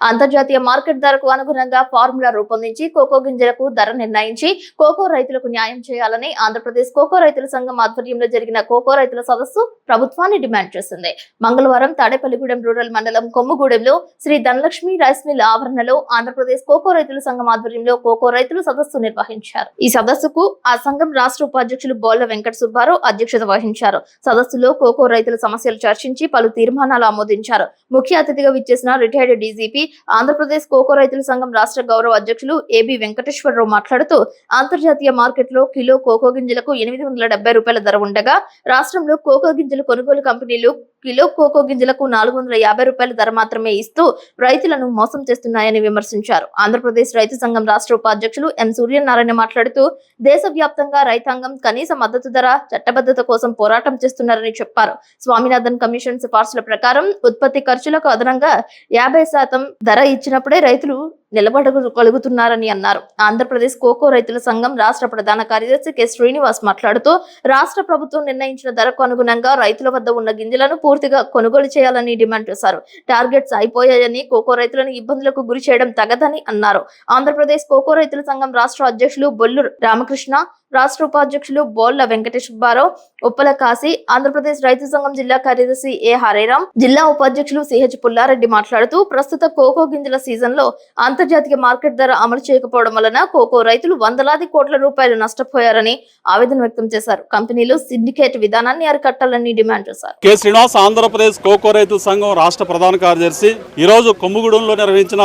అంతర్జాతీయ మార్కెట్ ధరకు అనుగుణంగా ఫార్ములా రూపొందించి కోకో గింజలకు ధర నిర్ణయించి కోకో రైతులకు న్యాయం చేయాలని ఆంధ్రప్రదేశ్ కోకో రైతుల సంఘం ఆధ్వర్యంలో జరిగిన కోకో రైతుల సదస్సు ప్రభుత్వాన్ని డిమాండ్ చేసింది. మంగళవారం తాడేపల్లిగూడెం రూరల్ మండలం కొమ్ముగూడెంలో శ్రీ ధనలక్ష్మి రైస్ మిల్ ఆవరణలో ఆంధ్రప్రదేశ్ కోకో రైతుల సంఘం ఆధ్వర్యంలో కోకో రైతులు సదస్సు నిర్వహించారు. ఈ సదస్సుకు ఆ సంఘం రాష్ట్ర ఉపాధ్యక్షులు బోళ్ళ వెంకట సుబ్బారావు అధ్యక్షత వహించారు. సదస్సులో కోకో రైతుల సమస్యలు చర్చించి పలు తీర్మానాలు ఆమోదించారు. ముఖ్య అతిథిగా విచ్చేసిన రిటైర్డ్ డీజీపీ ఆంధ్రప్రదేశ్ కోకో రైతుల సంఘం రాష్ట్ర గౌరవ అధ్యక్షులు ఏబి వెంకటేశ్వరరావు మాట్లాడుతూ అంతర్జాతీయ మార్కెట్లో కిలో కోకో గింజలకు ఎనిమిది వందల డెబ్బై రూపాయల ధర ఉండగా రాష్ట్రంలో కోకో గింజల కొనుగోలు కంపెనీలు కిలో కోకో గింజలకు నాలుగు వందల యాభై రూపాయల ధర మాత్రమే ఇస్తూ రైతులను మోసం చేస్తున్నాయని విమర్శించారు. ఆంధ్రప్రదేశ్ రైతు సంఘం రాష్ట్ర ఉపాధ్యక్షులు ఎం సూర్యనారాయణ మాట్లాడుతూ దేశవ్యాప్తంగా రైతాంగం కనీస మద్దతు ధర చట్టబద్ధత కోసం పోరాటం చేస్తున్నారని చెప్పారు. స్వామినాథన్ కమిషన్ సిఫార్సుల ప్రకారం ఉత్పత్తి ఖర్చులకు అదనంగా యాభై శాతం ధర ఇచ్చినప్పుడే రైతులు నిలబడగలుగుతున్నారని అన్నారు. ఆంధ్రప్రదేశ్ కోకో రైతుల సంఘం రాష్ట్ర ప్రధాన కార్యదర్శి కె. శ్రీనివాస్ మాట్లాడుతూ రాష్ట్ర ప్రభుత్వం నిర్ణయించిన ధరకు అనుగుణంగా రైతుల వద్ద ఉన్న గింజలను పూర్తిగా కొనుగోలు చేయాలని డిమాండ్ చేశారు. టార్గెట్స్ అయిపోయాయని కోకో రైతులను ఇబ్బందులకు గురి చేయడం తగదని అన్నారు. ఆంధ్రప్రదేశ్ కోకో రైతుల సంఘం రాష్ట్ర అధ్యక్షులు బొల్లు రామకృష్ణ రాష్ట్ర ఉపాధ్యక్షులు బోళ్ళ వెంకటేష్ సుబ్బారావు ఉప్పల కాశీ ఆంధ్రప్రదేశ్ రైతు సంఘం జిల్లా కార్యదర్శి ఏ హరేరాం జిల్లా ఉపాధ్యక్షులు సిహెచ్ పుల్లారెడ్డి మాట్లాడుతూ ప్రస్తుత కోకో గింజల సీజన్లో అంతర్జాతీయ మార్కెట్ ధర అమలు చేయకపోవడం వలన కోకో రైతులు వందలాది కోట్ల రూపాయలు నష్టపోయారని ఆవేదన వ్యక్తం చేశారు. కంపెనీలు సిండికేట్ విధానాన్ని అరికట్టాలని డిమాండ్ చేశారు. కె శ్రీనివాస్ ఆంధ్రప్రదేశ్ కోకో రైతు సంఘం రాష్ట్ర ప్రధాన కార్యదర్శి. ఈరోజు కొమ్ముగూడెంలో నిర్వహించిన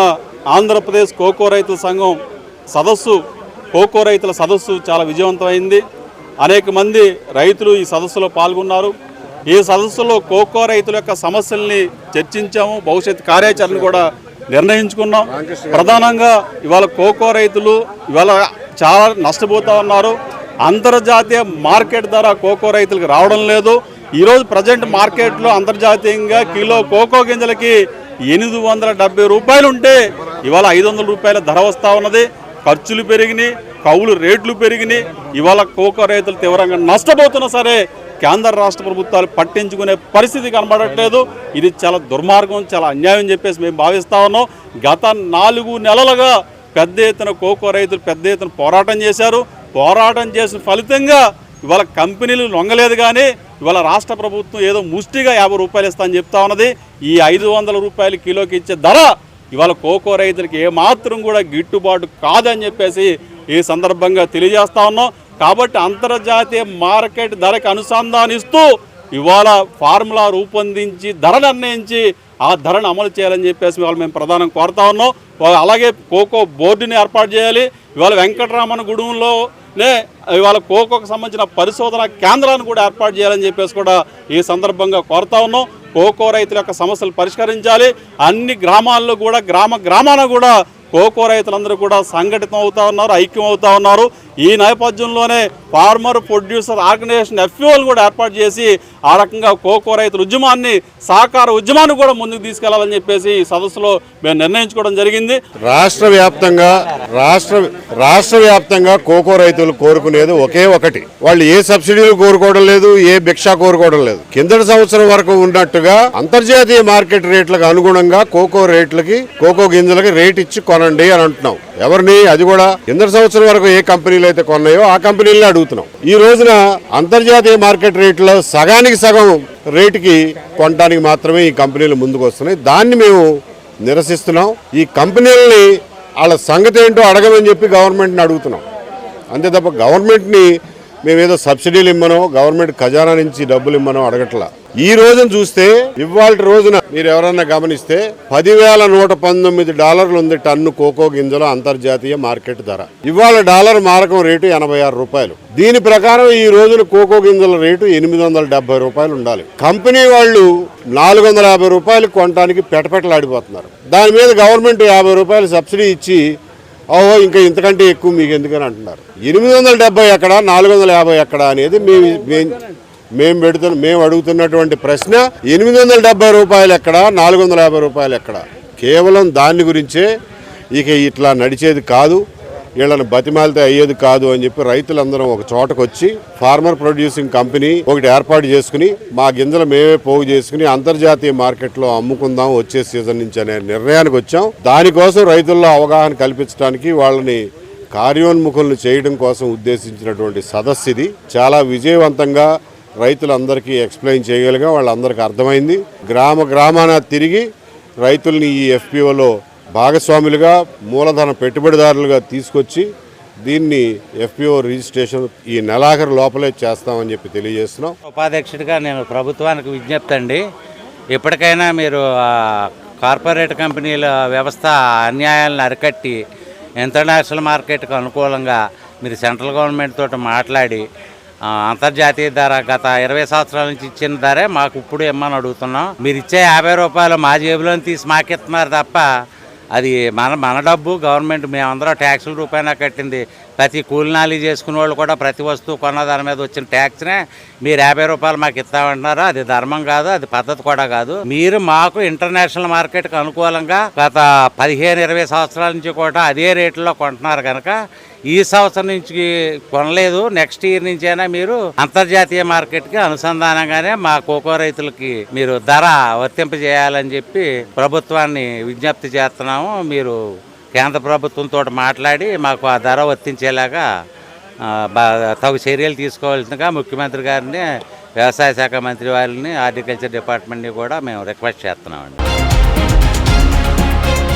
ఆంధ్రప్రదేశ్ కోకో రైతు సంఘం సదస్సు కోకో రైతుల సదస్సు చాలా విజయవంతమైంది. అనేక మంది రైతులు ఈ సదస్సులో పాల్గొన్నారు. ఈ సదస్సులో కోకో రైతుల యొక్క సమస్యల్ని చర్చించాము. భవిష్యత్ కార్యాచరణ కూడా నిర్ణయించుకున్నాం. ప్రధానంగా ఇవాళ కోకో రైతులు ఇవాళ చాలా నష్టపోతూ ఉన్నారు. అంతర్జాతీయ మార్కెట్ ధర కోకో రైతులకు రావడం లేదు. ఈరోజు ప్రజెంట్ మార్కెట్లో అంతర్జాతీయంగా కిలో కోకో గింజలకి ఎనిమిది వందల రూపాయలు ఉంటే ఇవాళ ఐదు వందల రూపాయల ధర వస్తూ ఉన్నది. ఖర్చులు పెరిగినాయి కౌలు రేట్లు పెరిగినాయి. ఇవాళ కోకో రైతులు తీవ్రంగా నష్టపోతున్నా సరే కేంద్ర రాష్ట్ర ప్రభుత్వాలు పట్టించుకునే పరిస్థితి కనబడట్లేదు. ఇది చాలా దుర్మార్గం చాలా అన్యాయం చెప్పేసి మేము భావిస్తా ఉన్నాం. గత నాలుగు నెలలుగా పెద్ద ఎత్తున కోకో రైతులు పెద్ద ఎత్తున పోరాటం చేశారు. పోరాటం చేసిన ఫలితంగా ఇవాళ కంపెనీలు లొంగలేదు కానీ ఇవాళ రాష్ట్ర ప్రభుత్వం ఏదో ముష్టిగా యాభై రూపాయలు ఇస్తా అని చెప్తా ఉన్నది. ఈ ఐదు వందల రూపాయలు కిలోకి ఇచ్చే ధర ఇవాళ కోకో రైతులకి ఏమాత్రం కూడా గిట్టుబాటు కాదని చెప్పేసి ఈ సందర్భంగా తెలియజేస్తా ఉన్నాం. కాబట్టి అంతర్జాతీయ మార్కెట్ ధరకు అనుసంధానిస్తూ ఇవాళ ఫార్ములా రూపొందించి ధర నిర్ణయించి ఆ ధరను అమలు చేయాలని చెప్పేసి ఇవాళ మేము ప్రధానం కోరుతా ఉన్నాం. అలాగే కోకో బోర్డుని ఏర్పాటు చేయాలి. ఇవాళ వెంకటరామన్ గుడంలోనే ఇవాళ కోకోకు సంబంధించిన పరిశోధన కేంద్రాన్ని కూడా ఏర్పాటు చేయాలని చెప్పేసి కూడా ఈ సందర్భంగా కోరుతా ఉన్నాం. కోకో రైతుల యొక్క సమస్యలు పరిష్కరించాలి. అన్ని గ్రామాల్లో కూడా గ్రామ గ్రామాన కూడా కోకో రైతులందరూ కూడా సంఘటితం అవుతా ఉన్నారు ఐక్యం అవుతా ఉన్నారు. ఈ నేపథ్యంలోనే ఫార్మర్ ప్రొడ్యూసర్ ఆర్గనైజేషన్ ఎఫ్ఓలు కూడా ఏర్పాటు చేసి ఆ రకంగా కోకో రైతుల ఉద్యమాన్ని సహకార ఉద్యమాన్ని కూడా ముందుకు తీసుకెళ్ళాలని చెప్పేసి ఈ సదస్సులో మేము నిర్ణయించుకోవడం జరిగింది. రాష్ట్ర వ్యాప్తంగా రాష్ట్ర రాష్ట్ర వ్యాప్తంగా కోకో రైతులు కోరుకునేది ఒకే ఒకటి. వాళ్ళు ఏ సబ్సిడీలు కోరుకోవడం లేదు ఏ భిక్ష కోరుకోవడం లేదు. కిందటి సంవత్సరం వరకు ఉన్నట్టుగా అంతర్జాతీయ మార్కెట్ రేట్లకు అనుగుణంగా కోకో రేట్లకి కోకో గింజలకి రేట్ ఇచ్చి కొనండి అని అంటున్నాం. ఎవరిని? అది కూడా కిందటి సంవత్సరం వరకు ఏ కంపెనీలు అయితే కొన్నాయో ఆ కంపెనీలనే అడుగుతున్నాం. ఈ రోజున అంతర్జాతీయ మార్కెట్ రేట్లో సగానికి సగం రేటుకి కొనడానికి మాత్రమే ఈ కంపెనీలు ముందుకు వస్తున్నాయి దాన్ని మేము నిరసిస్తున్నాం. ఈ కంపెనీలని వాళ్ళ సంగతి ఏంటో అడగమని చెప్పి గవర్నమెంట్ని అడుగుతున్నాం. అంతే తప్ప గవర్నమెంట్ని మేమేదో సబ్సిడీలు ఇమ్మనో గవర్నమెంట్ ఖజానా నుంచి డబ్బులు ఇమ్మనో అడగట్లా. ఈ రోజున చూస్తే ఇవాళ రోజున మీరు ఎవరన్నా గమనిస్తే పదివేల నూట పంతొమ్మిది డాలర్లు ఉంది టన్ను కోకో గింజల అంతర్జాతీయ మార్కెట్ ధర. ఇవాళ డాలర్ మారకం రేటు ఎనభై ఆరు రూపాయలు. దీని ప్రకారం ఈ రోజున కోకో గింజల రేటు ఎనిమిది వందల డెబ్బై రూపాయలు ఉండాలి. కంపెనీ వాళ్ళు నాలుగు వందల యాభై రూపాయలు కొనడానికి పెటపెటలాడిపోతున్నారు. దాని మీద గవర్నమెంట్ యాభై రూపాయలు సబ్సిడీ ఇచ్చి ఓహో ఇంకా ఇంతకంటే ఎక్కువ మీకు ఎందుకని అంటున్నారు. ఎనిమిది వందల డెబ్బై ఎక్కడ నాలుగు వందల యాభై ఎక్కడ అనేది మేము మేము- మేము పెడుతున్న మేము అడుగుతున్నటువంటి ప్రశ్న. ఎనిమిది వందల డెబ్బై రూపాయలు ఎక్కడ నాలుగు వందల యాభై రూపాయలు ఎక్కడ? కేవలం దాని గురించే ఇక ఇట్లా నడిచేది కాదు. వీళ్ళని బతిమాలితే అయ్యేది కాదు అని చెప్పి రైతులందరం ఒక చోటకు వచ్చి ఫార్మర్ ప్రొడ్యూసింగ్ కంపెనీ ఒకటి ఏర్పాటు చేసుకుని మా గింజలు మేమే పోగు చేసుకుని అంతర్జాతీయ మార్కెట్లో అమ్ముకుందాం వచ్చే సీజన్ నుంచి అనే నిర్ణయానికి వచ్చాం. దానికోసం రైతుల్లో అవగాహన కల్పించడానికి వాళ్ళని కార్యోన్ముఖులను చేయడం కోసం ఉద్దేశించినటువంటి సదస్సు ఇది. చాలా విజయవంతంగా రైతులందరికీ ఎక్స్ప్లెయిన్ చేయగలిగా వాళ్ళందరికీ అర్థమైంది. గ్రామ గ్రామాన తిరిగి రైతుల్ని ఈ ఎఫ్పిఓలో భాగస్వాములుగా మూలధన పెట్టుబడిదారులుగా తీసుకొచ్చి దీన్ని ఎఫ్పిఓ రిజిస్ట్రేషన్ ఈ నెలాఖరు లోపలే చేస్తామని చెప్పి తెలియజేస్తున్నాం. ఉపాధ్యక్షుడిగా నేను ప్రభుత్వానికి విజ్ఞప్తి అండి ఎప్పటికైనా మీరు కార్పొరేట్ కంపెనీల వ్యవస్థ అన్యాయాలను అరికట్టి ఇంటర్నేషనల్ మార్కెట్కు అనుకూలంగా మీరు సెంట్రల్ గవర్నమెంట్ తోటి మాట్లాడి అంతర్జాతీయ ధర గత ఇరవై సంవత్సరాల నుంచి ఇచ్చిన ధరే మాకు ఇప్పుడు ఇమ్మని అడుగుతున్నాం. మీరు ఇచ్చే యాభై రూపాయలు మా జేబులోని తీసి మాకు ఇస్తున్నారు తప్ప అది మన మన డబ్బు గవర్నమెంట్ మేమందరం ట్యాక్సుల రూపాయన కట్టింది. ప్రతి కూలినాలి చేసుకునే వాళ్ళు కూడా ప్రతి వస్తువు కొన్న దాని మీద వచ్చిన ట్యాక్స్నే మీరు యాభై రూపాయలు మాకు ఇస్తామంటున్నారు. అది ధర్మం కాదు అది పద్ధతి కూడా కాదు. మీరు మాకు ఇంటర్నేషనల్ మార్కెట్కి అనుకూలంగా గత పదిహేను ఇరవై సంవత్సరాల నుంచి కూడా అదే రేట్లో కొంటున్నారు కనుక ఈ సంవత్సరం నుంచి కొనలేదు నెక్స్ట్ ఇయర్ నుంచైనా మీరు అంతర్జాతీయ మార్కెట్కి అనుసంధానంగానే మా కోకో రైతులకి మీరు ధర వర్తింపజేయాలని చెప్పి ప్రభుత్వాన్ని విజ్ఞప్తి చేస్తున్నాము. మీరు కేంద్ర ప్రభుత్వంతో మాట్లాడి మాకు ఆ ధర వర్తించేలాగా బా- తగు చర్యలు తీసుకోవాల్సిందిగా ముఖ్యమంత్రి గారిని వ్యవసాయ శాఖ మంత్రి వారిని హార్టికల్చర్ డిపార్ట్మెంట్ని కూడా మేము రిక్వెస్ట్ చేస్తున్నామండి.